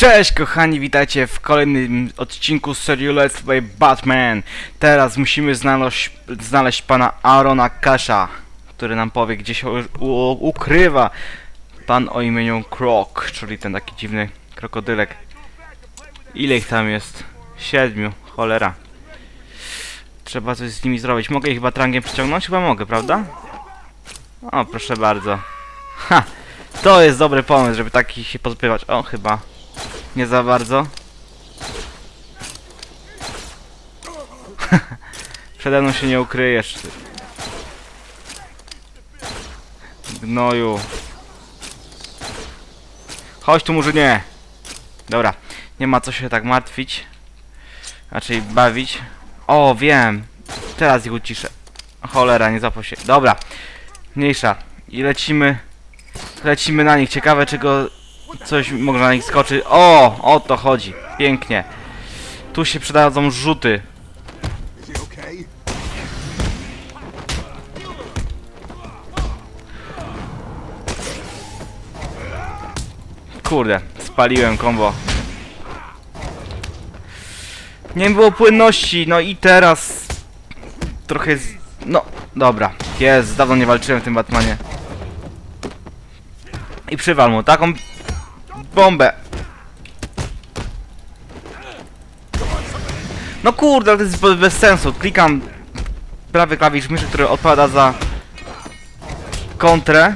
Cześć kochani, witajcie w kolejnym odcinku serii Let's Play Batman. Teraz musimy znaleźć, znaleźć pana Arona Kasha, który nam powie gdzie się ukrywa pan o imieniu Croc, czyli ten taki dziwny krokodylek. Ile ich tam jest? Siedmiu, cholera. Trzeba coś z nimi zrobić. Mogę ich chyba trangiem przyciągnąć? Chyba mogę, prawda? O, proszę bardzo. Ha! To jest dobry pomysł, żeby takich się pozbywać. O, chyba. Nie za bardzo. Przede mną się nie ukryjesz. ty. Gnoju. Chodź tu murzynie. Dobra. Nie ma co się tak martwić. Raczej bawić. O, wiem. Teraz ich uciszę. Cholera, nie zapał się. Dobra. Mniejsza. I lecimy. Lecimy na nich. Ciekawe, czy go coś można na nich skoczy. O! O to chodzi. Pięknie. Tu się przydadzą rzuty. Kurde, spaliłem kombo. Nie było płynności, no i teraz trochę z... No, dobra. Jest, dawno nie walczyłem w tym Batmanie. I przywal mu taką bombę. No kurde, to jest be- bez sensu. Klikam prawy klawisz myszy, który odpowiada za kontrę,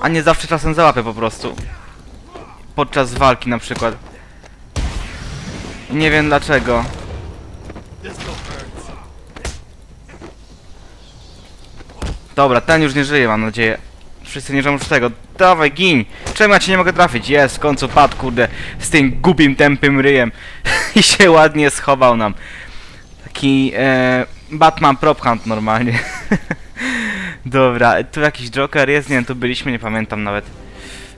a nie zawsze czasem za łapę po prostu podczas walki na przykład. Nie wiem dlaczego. Dobra, ten już nie żyje, mam nadzieję. Wszyscy nie już tego. Dawaj, gin! Czemu ja cię nie mogę trafić? Jest, w końcu padł, kurde, z tym głupim, tępym ryjem. I się ładnie schował nam. Taki, e, Batman prop hunt normalnie. Dobra, tu jakiś Joker jest? Nie wiem, tu byliśmy, nie pamiętam nawet.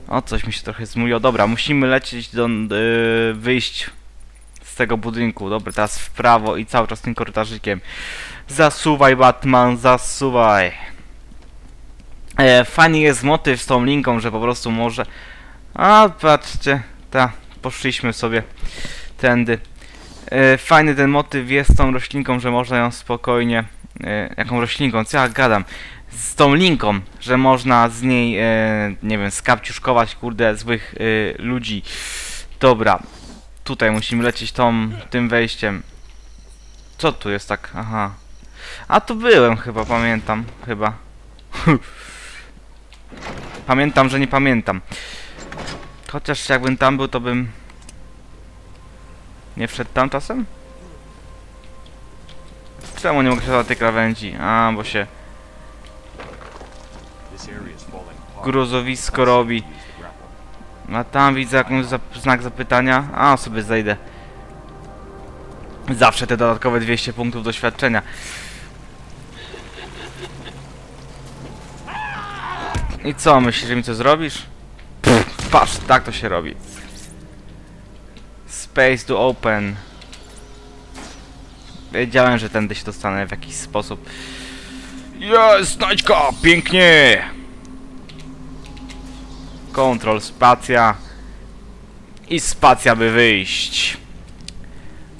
O, coś mi się trochę zmuliło. Dobra, musimy lecieć do... Yy, wyjść z tego budynku. Dobra, teraz w prawo i cały czas tym korytarzykiem. Zasuwaj, Batman, zasuwaj. E, fajny jest motyw z tą linką, że po prostu może... A, patrzcie, ta, poszliśmy sobie tędy. E, fajny ten motyw jest z tą roślinką, że można ją spokojnie... E, jaką roślinką? Co ja gadam? z tą linką, że można z niej, e, nie wiem, skapciuszkować, kurde, złych e, ludzi. Dobra, tutaj musimy lecieć tą, tym wejściem. Co tu jest tak? Aha. A tu byłem chyba, pamiętam, chyba. pamiętam, że nie pamiętam. Chociaż jakbym tam był, to bym... Nie wszedł tam czasem? Czemu nie mogę się tej krawędzi? A, bo się... Gruzowisko robi. A tam widzę jakąś zap znak zapytania. A, sobie zejdę. Zawsze te dodatkowe 200 punktów doświadczenia. I co, myślisz, że mi co zrobisz? Pff, patrz, tak to się robi. Space to open. Wiedziałem, że tędy się dostanę w jakiś sposób. Jest, znajdźka! Pięknie! Control, spacja. I spacja, by wyjść.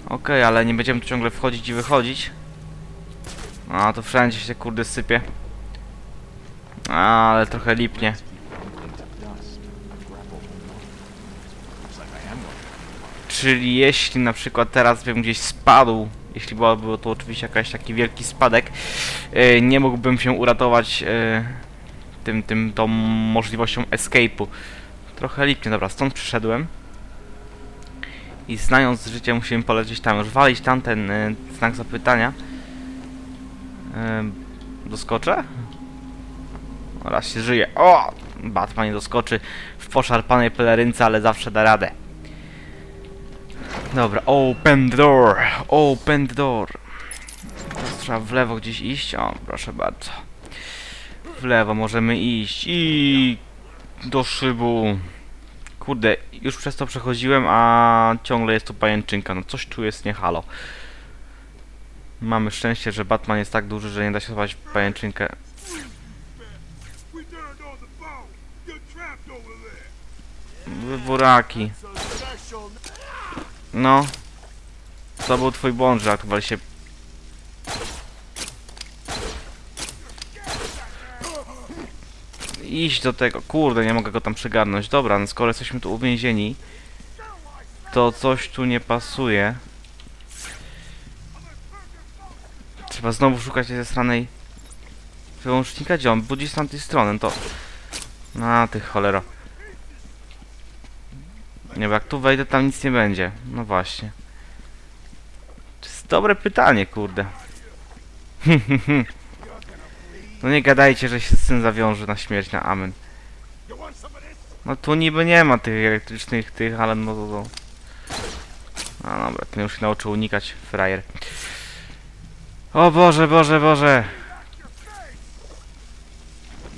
Okej, ale nie będziemy tu ciągle wchodzić i wychodzić. A, to wszędzie się kurde sypie. A, ale trochę lipnie. Czyli jeśli na przykład teraz bym gdzieś spadł, jeśli byłoby to oczywiście jakiś taki wielki spadek, yy, nie mógłbym się uratować yy, tym, tym, tą możliwością escape'u. Trochę lipnie, dobra, stąd przyszedłem. I znając życie musimy polecieć tam, już walić tam ten yy, znak zapytania. Yy, doskoczę? Oraz się żyje. O! Batman nie doskoczy w poszarpanej pelerynce, ale zawsze da radę. Dobra, open the door, open the door. Trzeba w lewo gdzieś iść. O, proszę bardzo. W lewo możemy iść i do szybu. Kurde, już przez to przechodziłem, a ciągle jest tu pajęczynka. No coś tu jest nie halo. Mamy szczęście, że Batman jest tak duży, że nie da się schować w pajęczynkę. Special No. To był twój błąd, że aktywowali się... Iść do tego. Kurde, nie mogę go tam przygarnąć. Dobra, no skoro jesteśmy tu uwięzieni, to coś tu nie pasuje. Trzeba znowu szukać tej stranej wyłącznika. Gdzie on? Budzi z tamtej strony, to... Na tych cholera. Nie, bo jak tu wejdę, tam nic nie będzie. No właśnie. To jest dobre pytanie, kurde. no nie gadajcie, że się z tym zawiąże na śmierć, na amen. No tu niby nie ma tych elektrycznych tych, ale no to... A dobra, ten już się nauczył unikać, frajer. O Boże, Boże, Boże!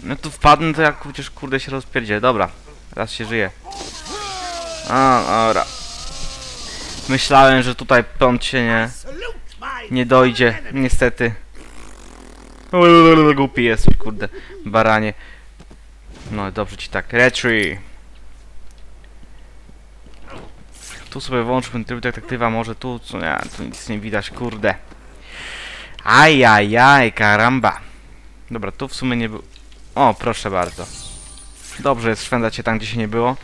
No tu wpadnę, to jak chociaż kurde się rozpierdzie. Dobra, raz się żyje. A, dobra. Myślałem, że tutaj prąd się nie, nie dojdzie, niestety. Głupi jesteś, kurde, baranie. No dobrze ci tak. Retry. Tu sobie włączmy tryb detektywa, może tu, co nie, tu nic nie widać, kurde. Ajajaj, karamba. Dobra, tu w sumie nie było. O, proszę bardzo. Dobrze jest szwendać się tam, gdzie się nie było.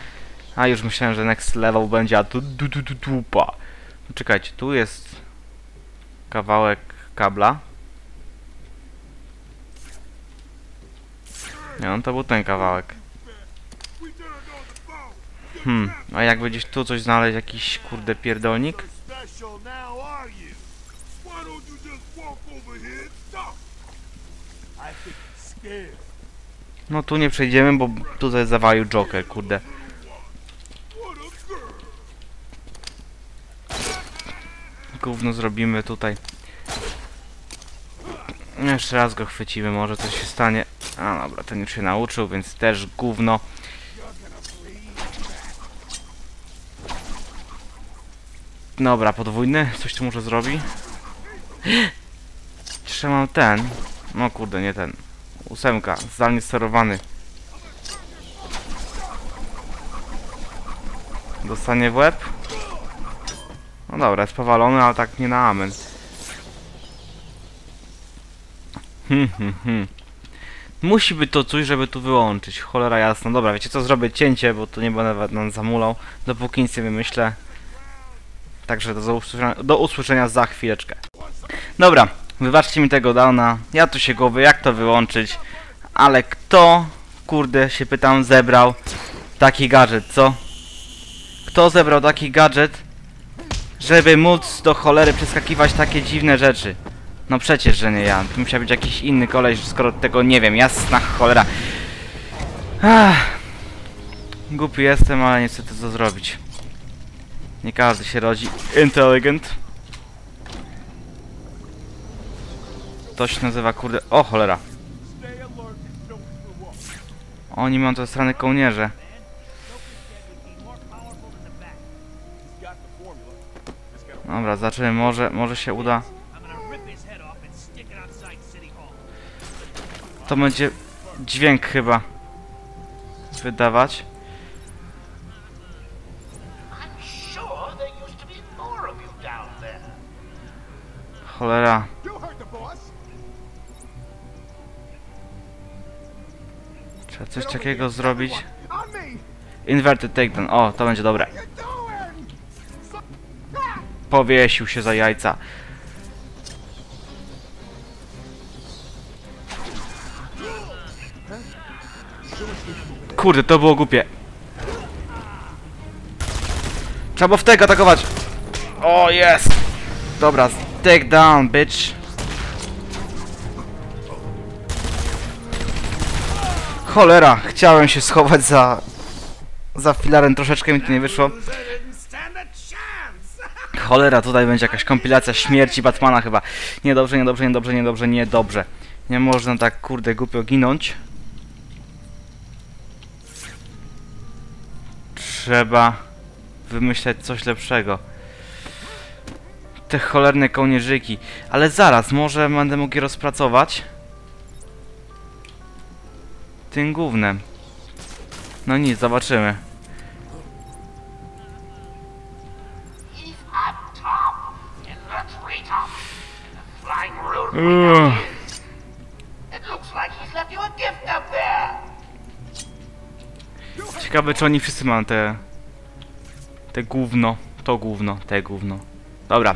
A już myślałem, że next level będzie, a tu du, du, du, dupa. No, Czekajcie, tu jest kawałek kabla. Nie, on to był ten kawałek. Hmm, a jakby gdzieś tu coś znaleźć, jakiś kurde pierdolnik? No tu nie przejdziemy, bo tutaj zawalił Joker, kurde. Gówno zrobimy tutaj. Jeszcze raz go chwycimy, może coś się stanie. A dobra, ten już się nauczył, więc też gówno. Dobra, podwójny? Coś tu może zrobi? Jeszcze mam ten. No kurde, nie ten. Ósemka, zdalnie sterowany. Dostanie w łeb? No dobra, jest powalony, ale tak nie na amen. Hmm, hmm, hmm. Musi być to coś, żeby tu wyłączyć. Cholera jasna. Dobra, wiecie co? Zrobię cięcie, bo tu nie będę nam zamulał. Dopóki nic nie wymyślę. Także do usłyszenia, do usłyszenia za chwileczkę. Dobra, wybaczcie mi tego downa. Ja tu się głowy, jak to wyłączyć. Ale kto, kurde, się pytam, zebrał taki gadżet, co? Kto zebrał taki gadżet, żeby móc do cholery przeskakiwać takie dziwne rzeczy? No przecież, że nie ja. To musiał być jakiś inny koleś, skoro tego nie wiem. Jasna cholera. Ach. Głupi jestem, ale niestety co zrobić. Nie każdy się rodzi intelligent. To się nazywa kurde... O cholera. Oni mają te strony kołnierze. Dobra, zaczynamy. Może, może się uda. To będzie dźwięk chyba wydawać. Cholera. Trzeba coś takiego zrobić. Inverted takedown. O, to będzie dobre. Powiesił się za jajca. Kurde, to było głupie. Trzeba w tego atakować. O, jest. Dobra, take down, bitch. Cholera, chciałem się schować za... Za filarem, troszeczkę mi to nie wyszło. Cholera, tutaj będzie jakaś kompilacja śmierci Batmana chyba. Niedobrze, niedobrze, niedobrze, niedobrze, niedobrze. Nie można tak kurde głupio ginąć. Trzeba wymyśleć coś lepszego. Te cholerne kołnierzyki. Ale zaraz, może będę mógł je rozpracować? Tym głównym. No nic, zobaczymy. Ciekawe czy oni wszyscy mają te... Te gówno. To gówno, te gówno. Dobra.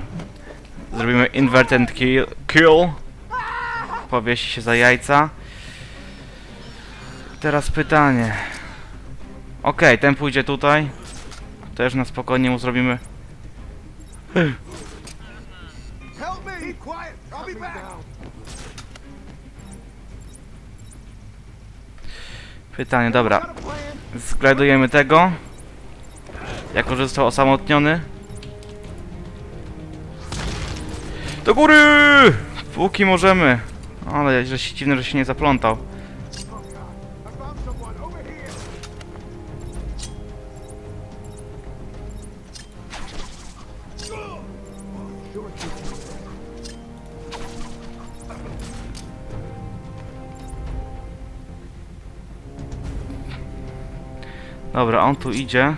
Zrobimy inverted kill. kill. Powiesi się za jajca. Teraz pytanie. Okej, ten pójdzie tutaj. Też na spokojnie mu zrobimy. Pytanie, dobra. Zgradujemy tego. Jako, że został osamotniony. Do góry! Póki możemy. Ale że się dziwne, że się nie zaplątał. Dobra, on tu idzie.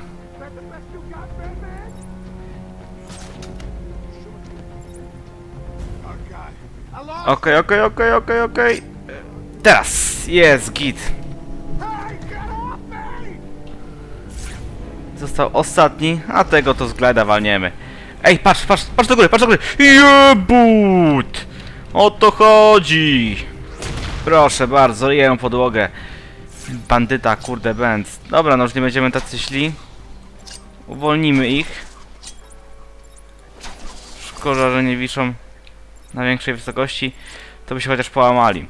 Oh God! I lost! Okej, okej, okej, okej, okej. Teraz! Jest, git. Został ostatni, a tego to z walniemy. Ej, patrz, patrz, patrz do góry, patrz do góry! Jebut! O to chodzi! Proszę bardzo, jem podłogę. Bandyta, kurde, bęc. Dobra, no już nie będziemy tacy źli. Uwolnimy ich. Szkoda, że nie wiszą na większej wysokości. To by się chociaż połamali.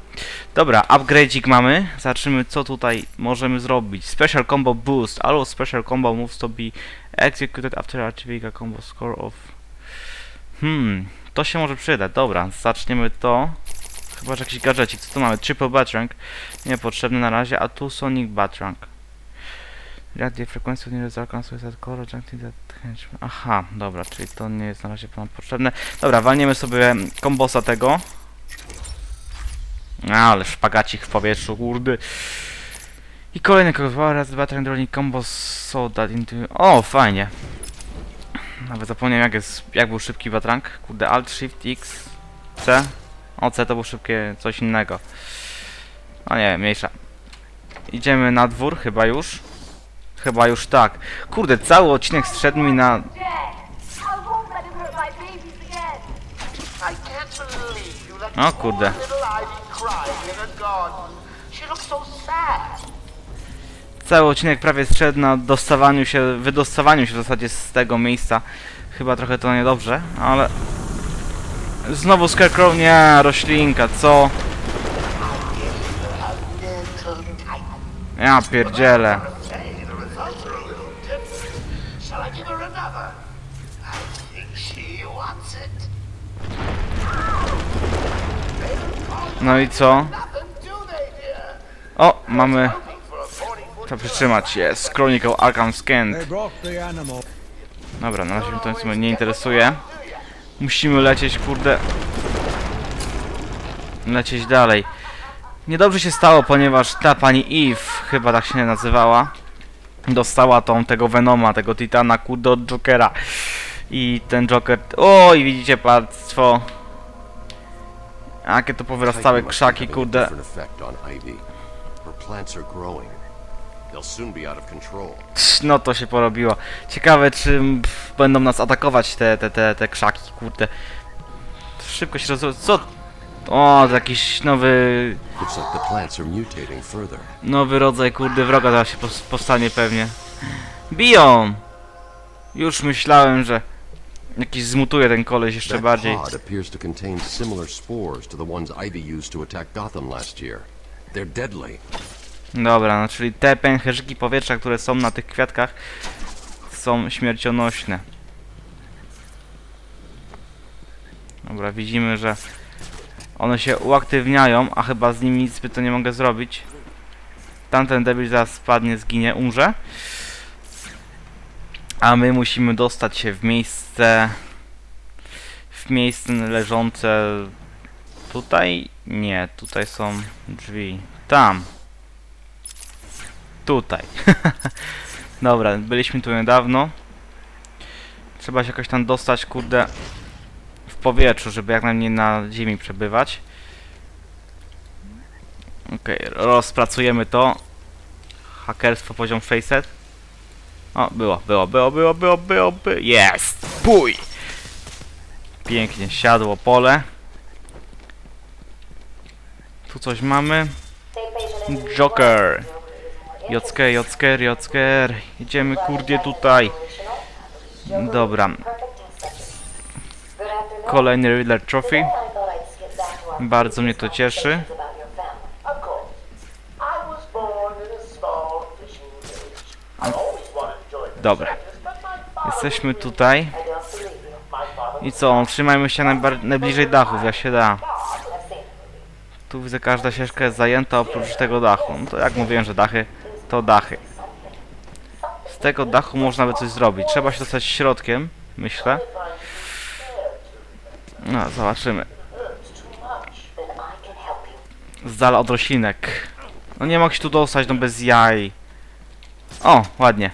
Dobra, upgrade'ik mamy. Zobaczymy co tutaj możemy zrobić. Special combo boost. All special combo moves to be executed after achieving a combo score of... Hmm, to się może przydać. Dobra, zaczniemy to. Chyba, że jakiś gadżecik. Co tu mamy? Triple Batrang. Niepotrzebny na razie, a tu Sonic Batrang. Of the result cancel that henchman. Aha, dobra, czyli to nie jest na razie nam potrzebne. Dobra, walniemy sobie kombosa tego. A, ale szpagacik w powietrzu, kurde. I kolejny kombo, raz, dwa, trzy, rolling combo, so that into... O, fajnie. Nawet zapomniałem jak jest, jak był szybki batrank. Kurde, Alt, Shift, X, C. O, C to było szybkie coś innego. O nie, mniejsza. Idziemy na dwór, chyba już. Chyba już tak. Kurde, cały odcinek zszedł mi na... O kurde. Cały odcinek prawie zszedł na dostawaniu się, wydostawaniu się w zasadzie z tego miejsca. Chyba trochę to niedobrze, ale... Znowu Scarecrow? Nie, roślinka, co? Ja pierdzielę. No i co? O, mamy... Looking for a 40 To przytrzymać jest. Chronicle Arkham Scant. Dobra, na razie mnie to nie interesuje. Musimy lecieć, kurde. Lecieć dalej. Niedobrze się stało, ponieważ ta pani Eve, chyba tak się nazywała, dostała tą tego Venoma, tego Titana, kurde, od Jokera. I ten Joker... O, i widzicie państwo... Jakie to powyrastały krzaki, kurde. Plants are growing. No to się porobiło. Ciekawe, czy pff, będą nas atakować te, te, te, te krzaki, kurde. Szybko się roz... Co? O, jakiś nowy... Nowy rodzaj, kurde, wroga zaraz się powstanie pewnie. Biją! Już myślałem, że... Jakiś zmutuje ten koleś jeszcze bardziej. They're deadly. Dobra, no czyli te pęcherzyki powietrza, które są na tych kwiatkach są śmiercionośne. Dobra, widzimy, że one się uaktywniają, a chyba z nimi nic zbyt nie mogę zrobić. Tamten debil zaraz spadnie, zginie, umrze. A my musimy dostać się w miejsce... W miejsce leżące... Tutaj? Nie, tutaj są drzwi. Tam. Tutaj. Dobra, byliśmy tu niedawno. Trzeba się jakoś tam dostać, kurde, w powietrzu, żeby jak najmniej na ziemi przebywać. Okej, rozpracujemy to. Hakerstwo poziom 600. O, było, było, było, było, było, było, było. Jest! Pięknie, siadło pole. Tu coś mamy. Joker. Jocker, Jocker, Jocker. Jedziemy kurde tutaj. Dobra. Kolejny Riddler Trophy. Bardzo mnie to cieszy. Dobra. Jesteśmy tutaj. I co? Trzymajmy się najbliżej dachów, jak się da. Tu widzę, każda ścieżka jest zajęta oprócz tego dachu. No to jak mówiłem, że dachy, to dachy. Z tego dachu można by coś zrobić. Trzeba się dostać środkiem, myślę. No, zobaczymy. Z dala od roślinek. No nie mogę się tu dostać, no bez jaj. O, ładnie.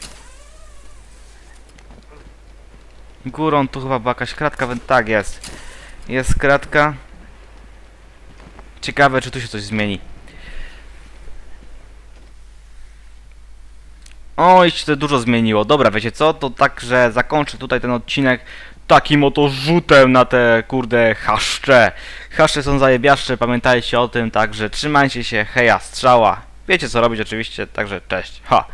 Górą tu chyba była jakaś kratka, więc tak jest. Jest kratka. Ciekawe, czy tu się coś zmieni. Oj, się dużo zmieniło. Dobra, wiecie co? To tak, że zakończę tutaj ten odcinek takim oto rzutem na te kurde chaszcze. Chaszcze są zajebiaszcze, pamiętajcie o tym, także trzymajcie się, heja, strzała. Wiecie co robić oczywiście, także cześć. Ha!